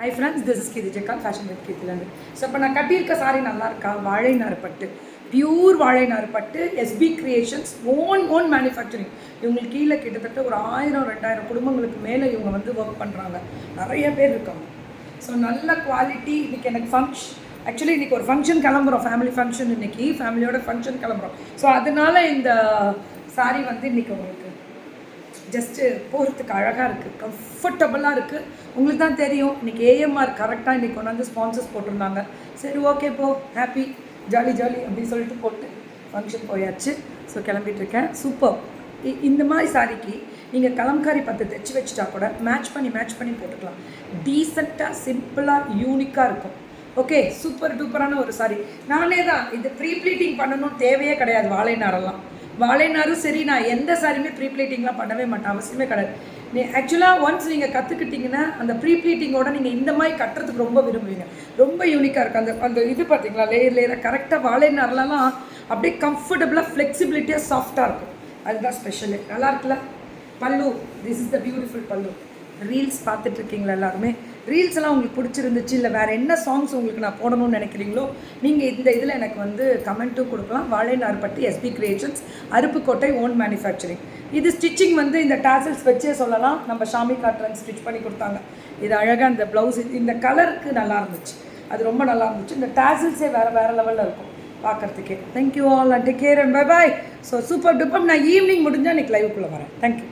Hi friends this is Geethi ஜெக்கால் fashion with கீதிலேருந்து so இப்போ நான் கட்டியிருக்க சாரி நல்லா இருக்கா வாழை நார் பட்டு பியூர் வாழை நார் பட்டு SP creations own own manufacturing இவங்களுக்கு கீழே கிட்டத்தட்ட ஒரு ஆயிரம் ரெண்டாயிரம் குடும்பங்களுக்கு மேலே இவங்க வந்து ஒர்க் பண்ணுறாங்க நிறைய பேர் இருக்காங்க. ஸோ நல்ல குவாலிட்டி இன்றைக்கி எனக்கு ஃபங்க்ஷன் ஆக்சுவலி இன்றைக்கி ஒரு ஃபங்க்ஷன் கிளம்புறோம். ஃபேமிலி ஃபங்க்ஷன் இன்னைக்கு ஃபேமிலியோட ஃபங்க்ஷன் கிளம்புறோம். ஸோ அதனால இந்த சாரி வந்து இன்றைக்கி உங்களுக்கு ஜஸ்ட்டு போகிறதுக்கு அழகாக இருக்குது கம்ஃபர்டபுளாக இருக்குது உங்களுக்கு தான் தெரியும் இன்றைக்கி ஏஎம்ஆர் கரெக்டாக இன்றைக்கி கொண்டாந்து ஸ்பான்சர்ஸ் போட்டிருந்தாங்க. சரி ஓகே போ ஹாப்பி ஜாலி ஜாலி அப்படின்னு சொல்லிட்டு போட்டு ஃபங்க்ஷன் போயாச்சு. ஸோ கிளம்பிட்டு இருக்கேன். சூப்பர் இந்த மாதிரி சாரிக்கு நீங்கள் கலம்காரி பத்து தைச்சி வச்சுட்டா கூட மேட்ச் பண்ணி மேட்ச் பண்ணி போட்டுக்கலாம். டீசெண்டாக சிம்பிளாக யூனிக்காக இருக்கும். ஓகே சூப்பர் டூப்பரான ஒரு சாரி நானே தான் இது ப்ரீ ப்ளீட்டிங் பண்ணணும் தேவையே கிடையாது வாழை நாரெல்லாம். வாழைநாரும் சரி நான் எந்த சாரியுமே ப்ரீ ப்ளீட்டிங்லாம் பண்ணவே மாட்டேன். அவசியமே கிடையாது. நீ ஆக்சுவலாக ஒன்ஸ் நீங்கள் கற்றுக்கிட்டிங்கன்னா அந்த ப்ரீ ப்ளீட்டிங்கோட நீங்கள் இந்த மாதிரி கட்டுறதுக்கு ரொம்ப விரும்புவீங்க. ரொம்ப யூனிக்காக இருக்குது அந்த அந்த இது பார்த்தீங்களா? லேயர் லேயராக கரெக்டாக வாழைநார்லலாம் அப்படியே கம்ஃபர்டபுளாக ஃப்ளெக்சிபிலிட்டியாக சாஃப்டாக இருக்கும். அதுதான் ஸ்பெஷலு நல்லா இருக்குல்ல? பல்லு. திஸ் இஸ் த பியூட்டிஃபுல் பல்லு. ரீல்ஸ் பார்த்துட்ருக்கீங்களா எல்லாருமே? ரீல்ஸ் எல்லாம் உங்களுக்கு பிடிச்சிருந்துச்சு இல்லை வேறு என்ன சாங்ஸ் உங்களுக்கு நான் போடணும்னு நினைக்கிறீங்களோ நீங்கள் இந்த இதில் எனக்கு வந்து கமெண்ட்டும் கொடுக்கலாம். வாழைநார்பட்டி SP creations Aruppukkottai own manufacturing இது ஸ்டிச்சிங் வந்து இந்த டாசல்ஸ் வச்சே சொல்லலாம். நம்ம ஷாமி காட்ரன் ஸ்டிச் பண்ணி கொடுத்தாங்க. இது அழகாக இந்த ப்ளவுஸ் இந்த கலருக்கு நல்லா இருந்துச்சு. அது ரொம்ப நல்லா இருந்துச்சு. இந்த டாசல்ஸே வேறு வேறு லெவலில் இருக்கும் பார்க்குறதுக்கே. Thank you all and take care and bye bye so super duper நான் ஈவினிங் முடிஞ்சால் இன்னைக்கு லைவுக்குள்ளே வரேன். தேங்க்யூ